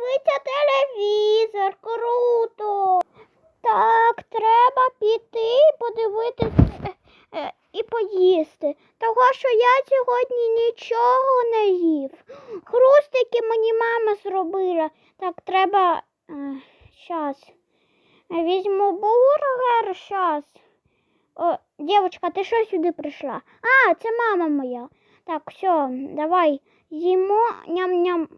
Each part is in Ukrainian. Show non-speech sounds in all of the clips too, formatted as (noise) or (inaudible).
дивитися телевізор. Круто. Так, треба піти і подивитися е, е, і поїсти. Того, що я сьогодні нічого не їв. Хрустики мені мама зробила. Так, треба. Е, щас. Візьму бургер, щас. О, дівчинка, ти що сюди прийшла? А, це мама моя. Так, все, давай їмо ням-ням.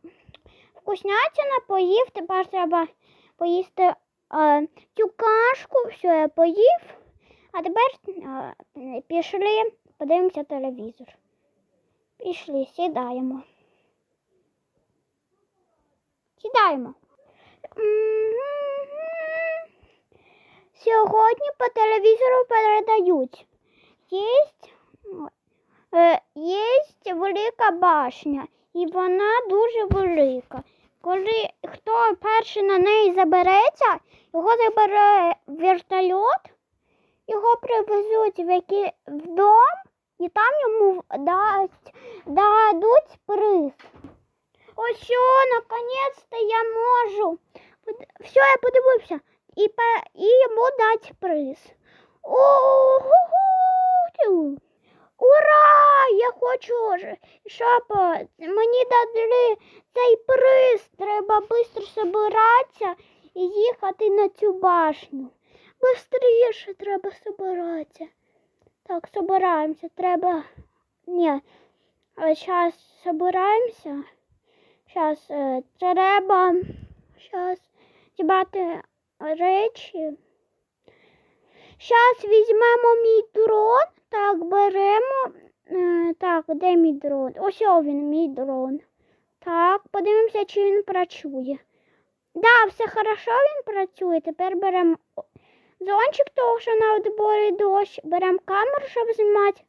Вкуснятина поїв, тепер треба поїсти е, цю кашку, все, я поїв. А тепер е, пішли, подивимося телевізор. Пішли, сідаємо. Сідаємо. Сьогодні по телевізору передають. Єсть, е, єсть велика башня, і вона дуже велика. Коли хто перший на неї забереться, його забере вертольот, його привезуть в, які, в дом, і там йому дасть, дадуть приз. Ось що, наконець-то я можу. Все, я подивився. І, і йому дать приз. Ого! Ура! Я хочу, ж- щоб е, мені дали цей приз. Треба швидко збиратися і їхати на цю башню. Бистріше треба збиратися. Так, збираємося. Треба. Ні. Зараз збираємося. Зараз е, треба. Зараз зібрати речі. Зараз візьмемо мій дрон. Так, беремо. Е, так, де мій дрон? Ось він, мій дрон. Так, подивимося, чи він працює. Да, все хорошо, він працює. Тепер беремо зончик, того, що на відборі дощ. Беремо камеру, щоб знімати.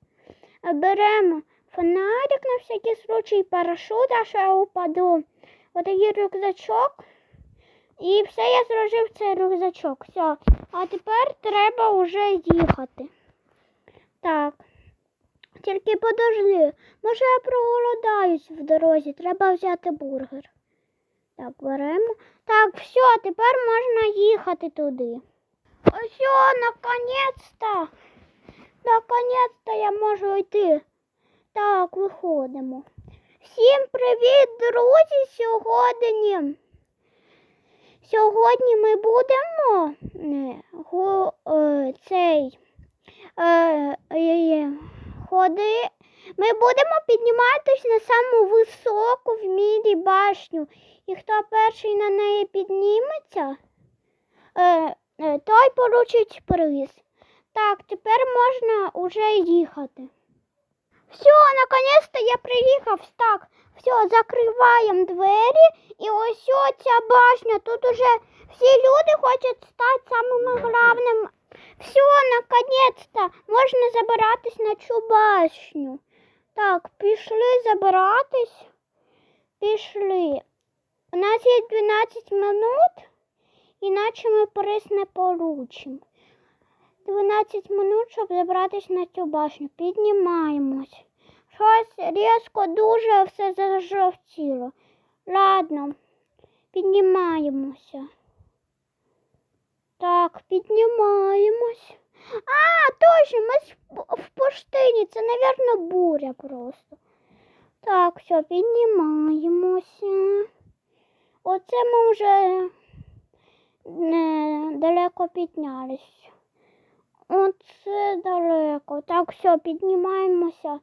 Беремо фонарик на всякий случай, парашут, а що я упаду. Отакий рюкзачок. І все, я зложив цей рюкзачок. Все. А тепер треба вже їхати. Так. Тільки подожди. Може я проголодаюсь в дорозі. Треба взяти бургер. Так, беремо. Так, все, тепер можна їхати туди. Все, наконець-то. Наконець-то я можу йти. Так, виходимо. Всім привіт, друзі! Сьогодні. Сьогодні ми будемо е, е, цей ходи. Ми будемо підніматися на саму високу в мірі башню. І хто перший на неї підніметься, е, е, той получить приз. Так, тепер можна уже їхати. Все, наконец-то я приїхав. Так, все, закриваємо двері. І ось ця башня. Тут уже всі люди хочуть стати самим главним. Все, наконец-то можна забиратись на цю башню. Так, пішли забиратись. Пішли. У нас є 12 минут, іначе ми приз не получимо. 12 минут, щоб забратись на цю башню. Піднімаємось. Щось різко дуже все зажовтіло. Ладно, піднімаємося. Так, піднімаємось. А, точно, ми в- поштині. Це, мабуть, буря просто. Так, все, піднімаємося. Оце ми вже не далеко піднялись. Оце далеко. Так, все, піднімаємося.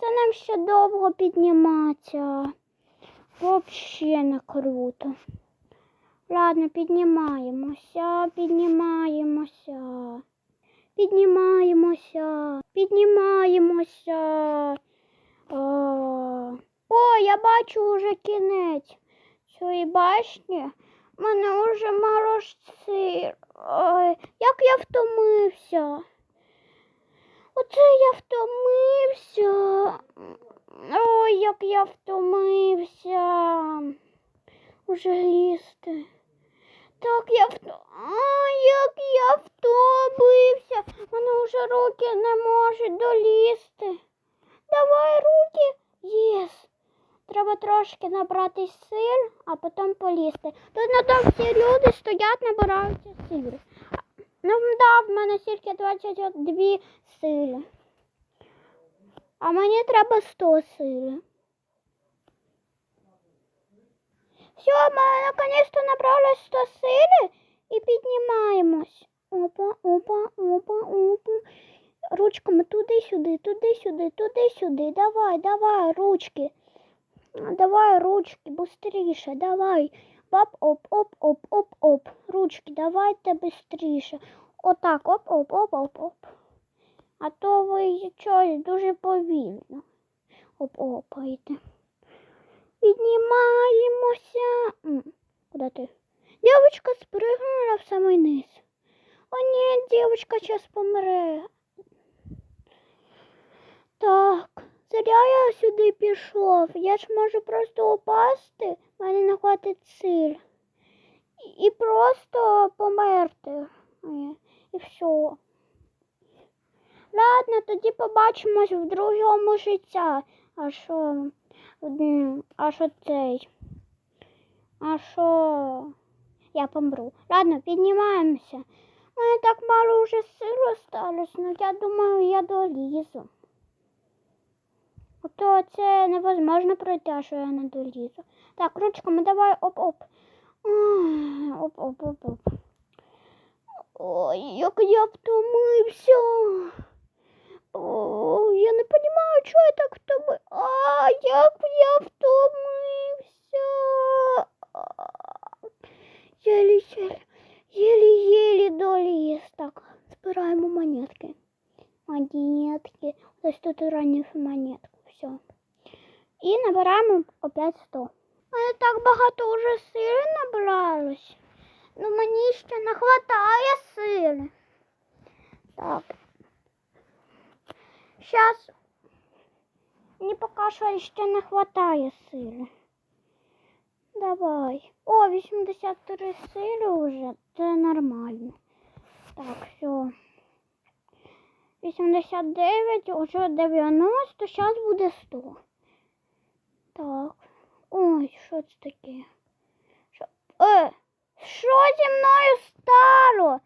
Це нам ще довго підніматися. Взагалі не круто. Ладно, піднімаємося, піднімаємося. Піднімаємося, піднімаємося. О, О, я бачу вже кінець цієї башні. У мене вже морозці. Ой, як я втомився. Оце я втомився. Ой, як я втомився. Уже лізти. Так я вто... Ай, як я втомився. Мене вже руки не можуть долізти. Давай руки. Єс. Треба трошки. набрати сир, а потім полізти. Тут на тому всі люди стоять, набираються сир. Ну, да, в мене тільки 22 сири. А мені треба 100 сири. Все, ми наконец-то набрали 100 сири і піднімаємось. Опа, опа, опа, опа. Ручками туди-сюди, туди-сюди, туди-сюди. Давай, давай, ручки. Давай, ручки, быстріше, давай. Оп, оп, оп, оп, оп, оп. Ручки, давайте быстріше. Отак, оп, оп, оп, оп, оп. А то ви щось дуже повільно. Оп, опайте. Піднімаємося. Куди ти? Дівчинка спригнула в самий низ. О, ні, дівчинка зараз помре. Так, зря я сюди пішов. Я ж можу просто упасти, мене не хватить сил. І, просто померти. І все. Ладно, тоді побачимось в другому життя. А що? М, А що цей? А що? Я помру. Ладно, піднімаємося. Мене так мало вже сил осталось, ну я думаю, я долізу. То це невозможно пройти, а що я не долізу. Так, ручками давай оп-оп. Оп-оп-оп-оп. Ой, як я втомився. О, я не розумію, чого я так втомився. А, як я втомився. Єлі-єлі, єлі-єлі доліз. Так, збираємо монетки. Монетки. Ось тут ранів монетку. Все. І набираємо опять 100. У мене так багато вже сили набралось. Ну мені ще не вистачає сили. Так. Зараз мені поки що ще не вистачає сили. Давай. О, 83 сили вже. Це нормально. Так, все. 89, уже 90, зараз буде 100. Так. Ой, що це таке? Що? Е, що зі мною стало?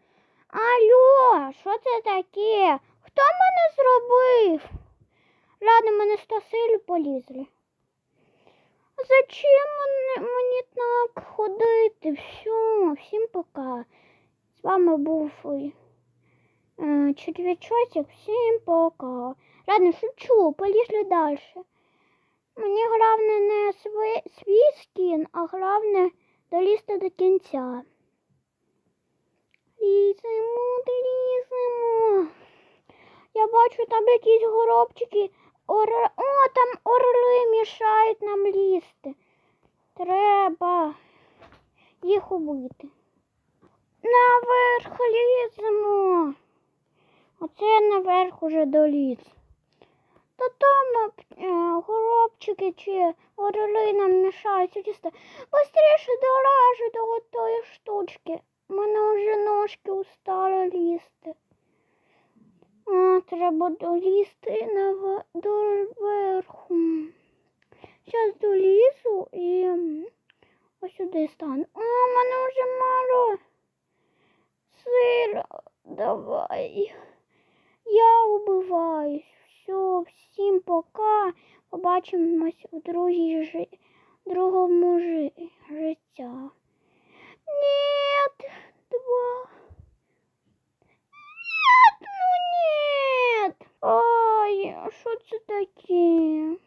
Алло, що це таке? Хто мене зробив? Ладно, мене 100 полізли. Зачем мені, так ходити? Все, всім пока. З вами був е, червячочок. Всім пока. Ладно, шучу, полізли далі. Мені головне не свій, скін, а головне долізти до кінця. Ліземо, ліземо. Я бачу там якісь горобчики. Ор... О, там орли мішають нам лізти. Треба їх убити. Наверх ліземо. Оце наверх уже доліз. Та там е, горобчики чи орли нам мішають лізти. Быстріше долажу до тої штучки. У мене вже ножки устали лізти. А, треба долізти нав... доверху. Зараз долізу і ось сюди стану. А, мене вже мало сира. Давай. Я убиваюсь. Все, всім пока. Побачимось у другій жи... другому жи... життя. Нет, два. Нет, ну нет. Ой, що це таке?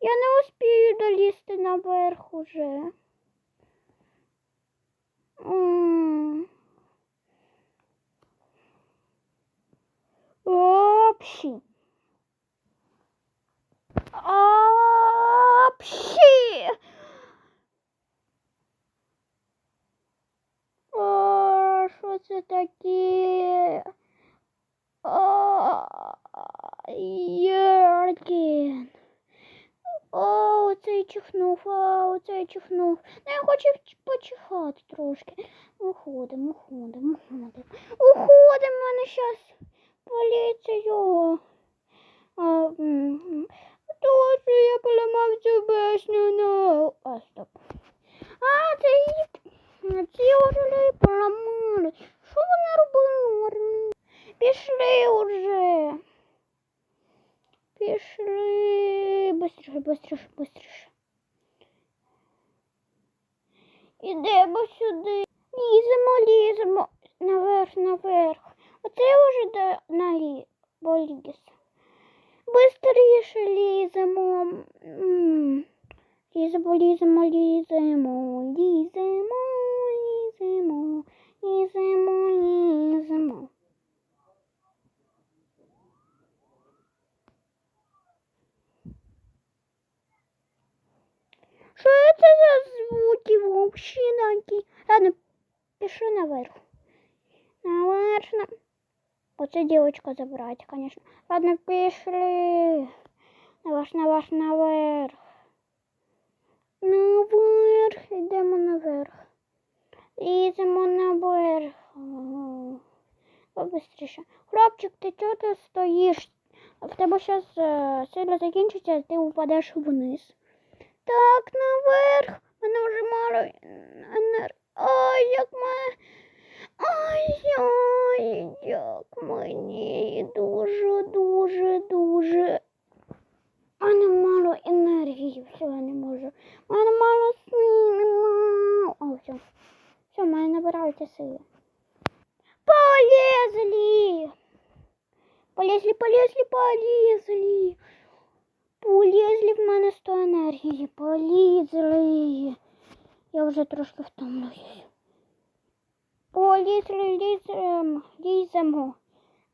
Я не успію долізти наверх уже. М. Апші. Апші. А, що це таке? А, Єркін. О, оцей чихнув, а оцей чихнув. Ну, я хочу вч- почихати трошки. Уходимо, уходимо, уходимо. Уходимо, мене щас поліція його. А, м, м. то, що я поламав цю башню на... А, стоп. А, це їх... Ці орли поламали. Що вони робили? орли? Пішли уже. Пішли. Быстріше, быстріше, быстріше. Ідемо сюди. Ліземо, ліземо. Наверх, наверх. Оце вже до налі поліз. Бистріше ліземо. Ліземо, ліземо, ліземо, ліземо, ліземо, ліземо, ліземо. Що це за звуки вообще такі? Ладно, пішли наверх. Наверх. На... Оце дівчинка забрати, конечно. Ладно, пішли. Наверх, наверх, наверх. Наверх, йдемо наверх. Ліземо наверх. Ага. Побистріше. Хлопчик, ти чого ти стоїш? В тебе зараз сила закінчиться, ти упадеш вниз. Так, наверх. Мене вже мало енер... Ай, як ми... Ай, ай, як мені дуже, дуже, дуже. Мене мало енергії, все, я не можу. Мене мало сил, нема. О, все. Все, мене набираються сили. Полезли! Полезли, полезли, полезли. Полезли в мене 100 енергії, полізли. Я вже трошки втомлююсь. Полізли, ліземо, ліземо.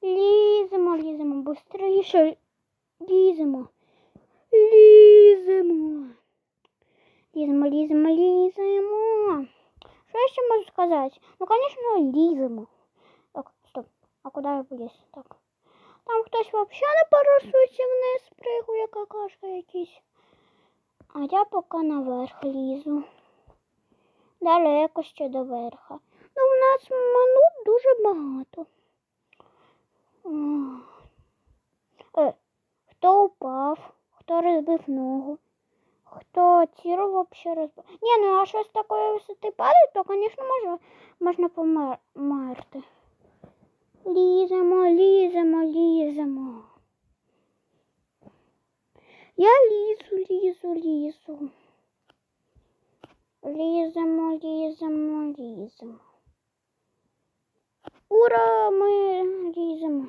Ліземо, ліземо, быстріше ліземо. Ліземо. Ліземо, ліземо, ліземо. Що я ще можу сказати? Ну, звісно, ліземо. Так, стоп. А куди я поліз? Так. Там хтось взагалі на парашуті вниз пригує, какашка якийсь. А я поки наверх лізу. Далеко ще до верха. Ну, в нас минут дуже багато. Е, хто упав, хто розбив ногу, хто тіру вообще розбив. Ні, ну а що з такої висоти падає, то, звісно, можна, можна померти. Ліземо, ліземо, ліземо. Я лізу, лізу, лізу. Ліземо, ліземо, ліземо. Ура, ми ліземо.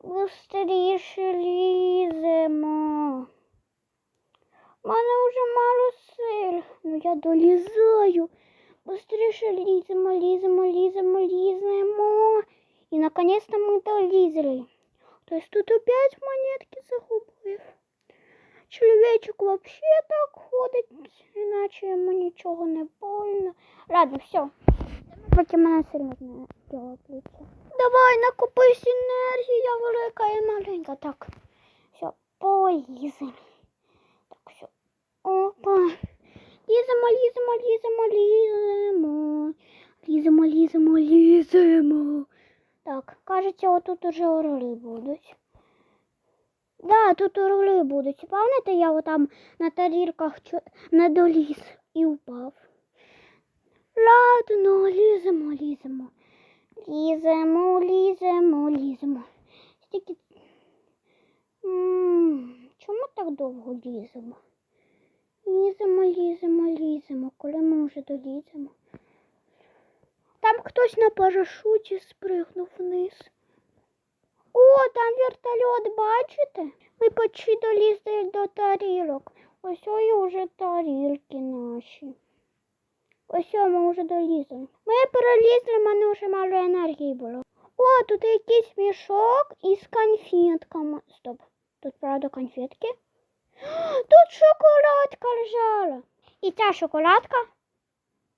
Быстріше ліземо. У мене вже мало сил. Ну я долізаю. Быстріше ліземо, ліземо, ліземо, ліземо. І наконец-то мы ми долізли. Тобто тут опять монетки загубив. Чоловічок вообще так ходить, іначе йому нічого не больно. Ладно, все. Поки мене сильно тіло. Давай, накопись енергія велика і маленька. Так, все, поїземо. Так, все. Опа. Ліземо, ліземо, ліземо, ліземо. Ліземо, ліземо, ліземо. Так, кажеться, отут уже орли будуть. Да, тут орли будуть. Пам'ятаєте, я отам на тарілках чу- не доліз і упав. Ладно, ліземо, ліземо. Ліземо, ліземо, ліземо. Стільки. Чому так довго ліземо? Ліземо, ліземо, ліземо. Коли ми вже доліземо. Там хтось на парашуті спригнув вниз. О, там вертольот, бачите? Ми почти долізли до тарілок. Ось ой уже тарілки наші. Ось о, ми вже долізли. Ми перелізли, в мене вже мало енергії було. О, тут якийсь мішок із конфетками. Стоп, тут правда конфетки? (gasps) Тут шоколадка лежала. І ця шоколадка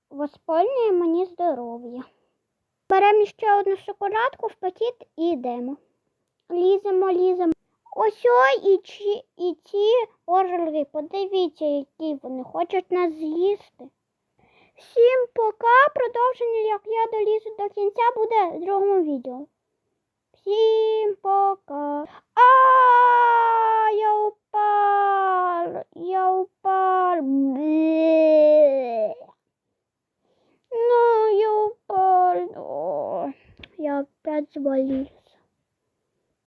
восполнює мені здоров'я. Беремо ще одну шоколадку в пакет і йдемо. Ліземо, ліземо. Ось і, ці, і ці орли, подивіться, які вони хочуть нас з'їсти. Всім пока. Продовження, як я долізу до кінця, буде в другому відео. Всім пока. А я упав. упал. Ну, я упал. О, я опять заболел.